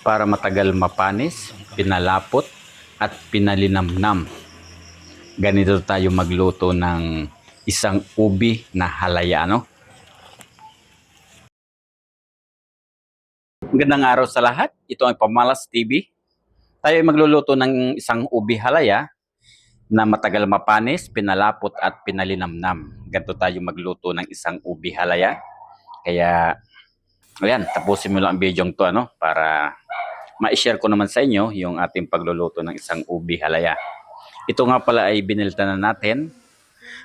para matagal mapanis, pinalapot at pinalinamnam. Ganito tayo magluto ng isang ubi na halaya, no? Magandang araw sa lahat. Ito ang Pamalas TV. Tayo ay magluluto ng isang ubi halaya na matagal mapanis, pinalapot at pinalinamnam. Ganito tayo magluto ng isang ubi halaya. Kaya, ayan, tapusin mo lang ang video to, ano, para ma-share ko naman sa inyo yung ating pagluluto ng isang ubi halaya. Ito nga pala ay binilta na natin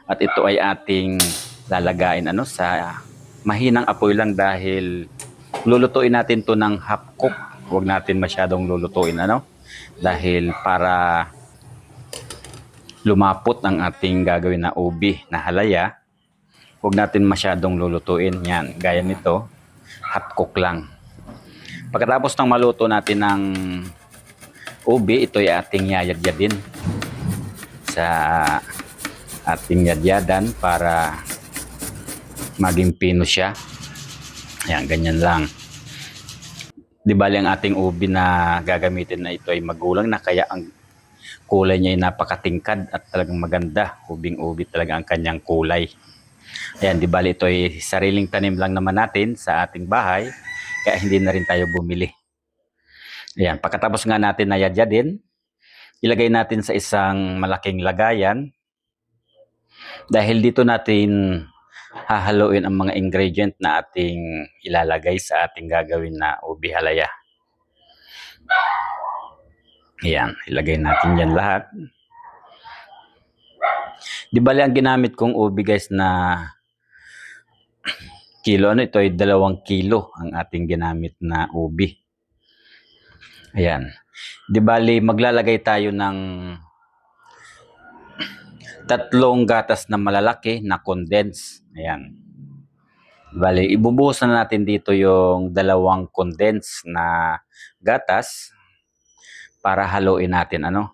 at ito ay ating lalagain ano sa mahinang apoy lang dahil lulutuin natin to ng half cook. Huwag natin masyadong lulutuin ano dahil para lumapot ang ating gagawin na ubi na halaya. Huwag natin masyadong lulutuin. Yan, gaya nito, half cook lang. Pagkatapos ng maluto natin ng ubi, ito ay ating yayadyadin sa ating yadyadan para maging pino siya. Ayan, ganyan lang. Di bali ang ating ubi na gagamitin na ito ay magulang na kaya ang kulay niya ay napakatingkad at talagang maganda. Ubing-ubi talaga ang kanyang kulay. Ayan, di bali ito ay sariling tanim lang naman natin sa ating bahay kaya hindi na rin tayo bumili. Ayan, pagkatapos nga natin na yadyadin, ilagay natin sa isang malaking lagayan dahil dito natin hahaluin ang mga ingredient na ating ilalagay sa ating gagawin na ubi halaya. Ayan, ilagay natin yan lahat. Di bali ang ginamit kong ubi guys na kilo, ano ito ay dalawang kilo ang ating ginamit na ubi. Ayan. Di bali maglalagay tayo ng tatlong gatas na malalaki na condense. Ayan. Bali, ibubuhos na natin dito yung dalawang condense na gatas para haluin natin ano.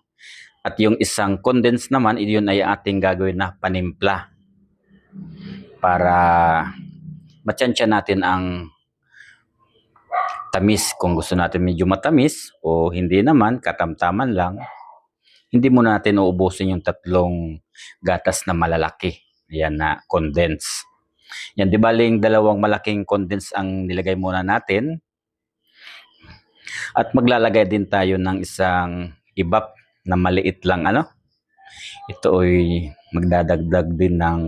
At yung isang condense naman, yun ay ating gagawin na panimpla para matyansya natin ang tamis kung gusto natin medyo matamis o hindi naman, katamtaman lang. Hindi muna natin uubusin yung tatlong gatas na malalaki. Ayan na condense. Yan, di baling dalawang malaking condense ang nilagay muna natin. At maglalagay din tayo ng isang ibap na maliit lang ano. Ito ay magdadagdag din ng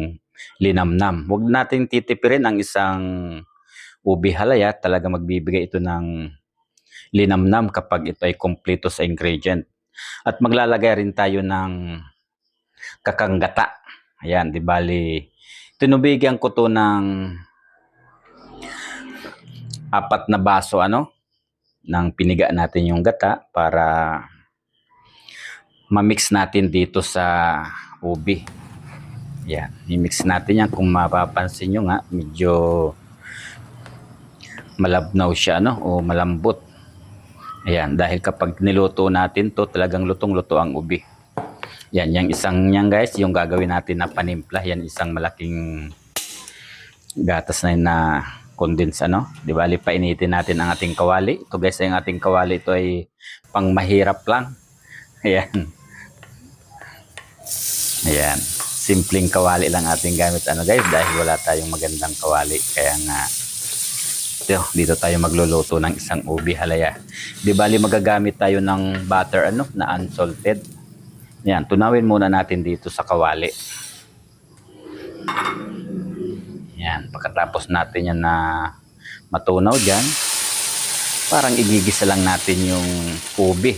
linamnam. Huwag nating titipirin ang isang ubi halaya. Talaga magbibigay ito ng linamnam kapag ito ay kompleto sa ingredient. At maglalagay rin tayo ng kakanggata. Ayan, di bali, tinubigyan ko to ng apat na baso ano ng piniga natin yung gata para ma-mix natin dito sa ubi. Yan, i-mix natin yan kung mapapansin nyo nga, medyo malabnaw siya no o malambot. Ayan, dahil kapag niluto natin to, talagang lutong-luto ang ubi. Yan, yung isang yan guys, yung gagawin natin na panimpla, yan isang malaking gatas na na condense ano. Di ba, painitin natin ang ating kawali. Ito guys, yung ating kawali, ito ay pang mahirap lang. Ayan. Ayan. Simpleng kawali lang ating gamit ano guys, dahil wala tayong magandang kawali. Kaya nga, ito, dito tayo magluluto ng isang ubi halaya. Di bali magagamit tayo ng butter ano na unsalted. Yan, tunawin muna natin dito sa kawali. Yan, pagkatapos natin yan na matunaw dyan, parang igigisa lang natin yung ubi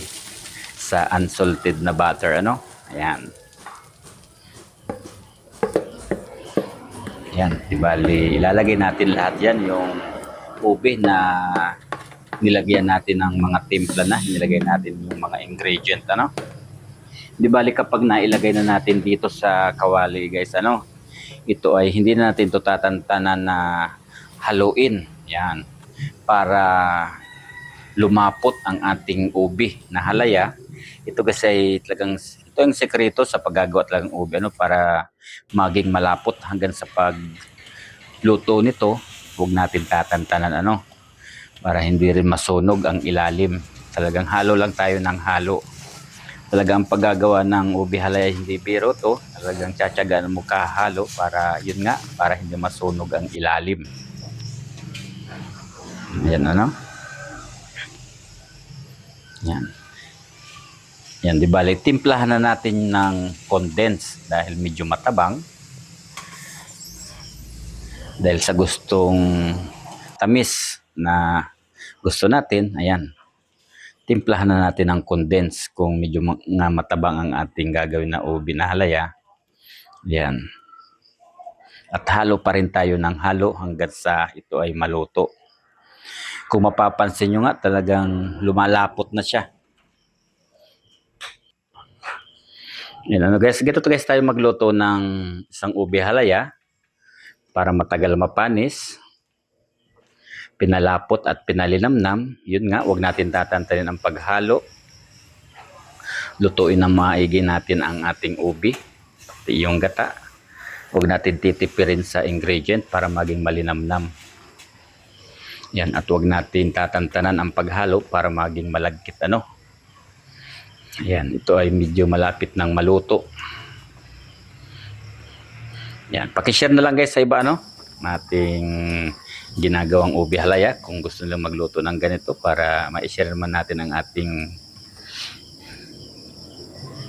sa unsalted na butter ano. Ayan. Yan, di bali, ilalagay natin lahat yan yung ube na nilagyan natin ng mga timpla na, nilagay natin yung mga ingredient, ano? Di bali kapag nailagay na natin dito sa kawali, guys, ano? Ito ay hindi na natin to tatantanan na haluin. Yan. Para lumapot ang ating ubi na halaya. Ito kasi talagang ito ang sekreto sa paggagawa talagang ubi ano para maging malapot hanggang sa pagluto nito huwag natin tatantanan ano para hindi rin masunog ang ilalim. Talagang halo lang tayo ng halo. Talagang paggagawa ng ubi halaya hindi biro to. Talagang tsatsagaan mo kahalo para yun nga, para hindi masunog ang ilalim. Ayan ano? Yan. Yan, di bale, timplahan na natin ng condense dahil medyo matabang. Dahil sa gustong tamis na gusto natin, ayan, timplahan na natin ng condense kung medyo nga matabang ang ating gagawin na ubi na halaya. Yan. At halo pa rin tayo ng halo hanggang sa ito ay maluto. Kung mapapansin nyo nga, talagang lumalapot na siya. Yan, ano guys, ganito to guys tayo magluto ng isang ubi halaya para matagal mapanis. Pinalapot at pinalinamnam. Yun nga, wag natin tatantanin ang paghalo. Lutuin ng maigi natin ang ating ubi. Pati yung gata. Huwag natin titipirin sa ingredient para maging malinamnam. Yan, at huwag natin tatantanan ang paghalo para maging malagkit ano. Yan, ito ay medyo malapit ng maluto. Yan, pakishare na lang guys sa iba ano, ating ginagawang ubi halaya kung gusto nilang magluto ng ganito para ma-share naman natin ang ating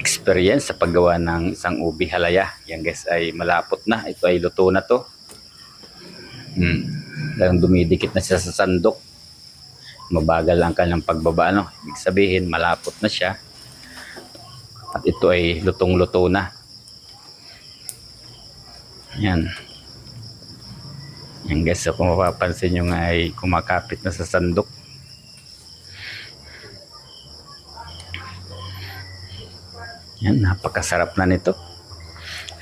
experience sa paggawa ng isang ubi halaya. Yan guys ay malapot na. Ito ay luto na to. Hmm. Lang dumidikit na siya sa sandok. Mabagal ang kanyang pagbaba. Ano? Ibig sabihin malapot na siya. At ito ay lutong-luto na. Yan. Yan guys, so kung mapapansin nyo nga ay kumakapit na sa sandok. Yan, napakasarap na nito.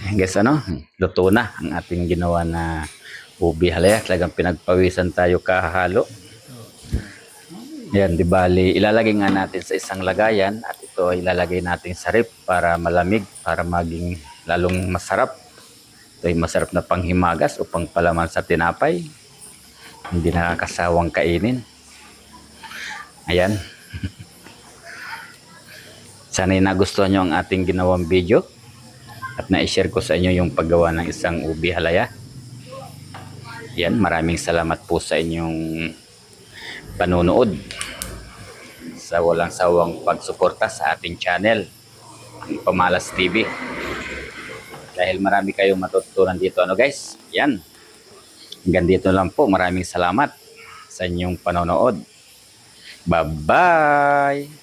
Yan guys, ano, luto na ang ating ginawa na ubi halaya. Talagang pinagpawisan tayo kahalo. Yan, di bali, ilalagay nga natin sa isang lagayan at ito ay ilalagay natin sa rip para malamig, para maging lalong masarap. Ito ay masarap na panghimagas o pangpalaman sa tinapay. Hindi nakakasawang kainin. Ayan. Sana'y nagustuhan nyo ang ating ginawang video at na-share ko sa inyo yung paggawa ng isang ubi halaya. Yan, maraming salamat po sa inyong panonood sa walang sawang pagsuporta sa ating channel, ang Pamalas TV. Dahil marami kayong matutunan dito, ano guys? Yan. Hanggang dito lang po. Maraming salamat sa inyong panonood. Bye-bye!